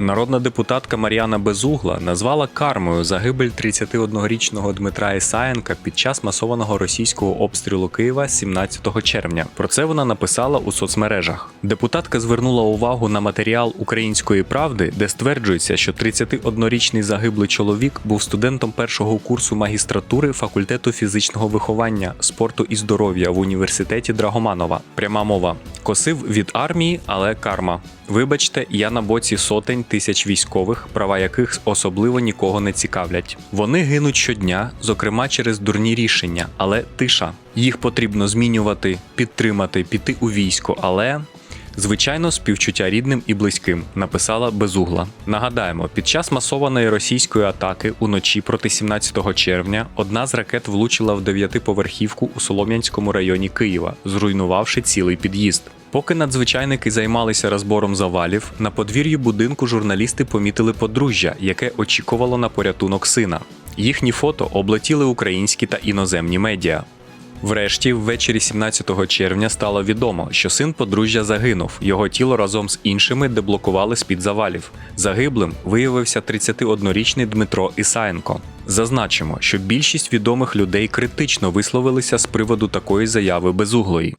Народна депутатка Мар'яна Безугла назвала кармою загибель 31-річного Дмитра Ісаєнка під час масованого російського обстрілу Києва 17 червня. Про це вона написала у соцмережах. Депутатка звернула увагу на матеріал Української правди, де стверджується, що 31-річний загиблий чоловік був студентом першого курсу магістратури факультету фізичного виховання, спорту і здоров'я в університеті Драгоманова. Пряма мова. Косив від армії, але карма. Вибачте, я на боці сотень тисяч військових, права яких особливо нікого не цікавлять. Вони гинуть щодня, зокрема через дурні рішення, але тиша. Їх потрібно змінювати, підтримати, піти у військо, але. Звичайно, співчуття рідним і близьким, написала Безугла. Нагадаємо, під час масованої російської атаки уночі проти 17 червня одна з ракет влучила в дев'ятиповерхівку у Солом'янському районі Києва, зруйнувавши цілий під'їзд. Поки надзвичайники займалися розбором завалів, на подвір'ї будинку журналісти помітили подружжя, яке очікувало на порятунок сина. Їхні фото облетіли українські та іноземні медіа. Врешті, ввечері 17 червня стало відомо, що син подружжя загинув. Його тіло разом з іншими деблокували з-під завалів. Загиблим виявився 31-річний Дмитро Ісаєнко. Зазначимо, що більшість відомих людей критично висловилися з приводу такої заяви безуглої.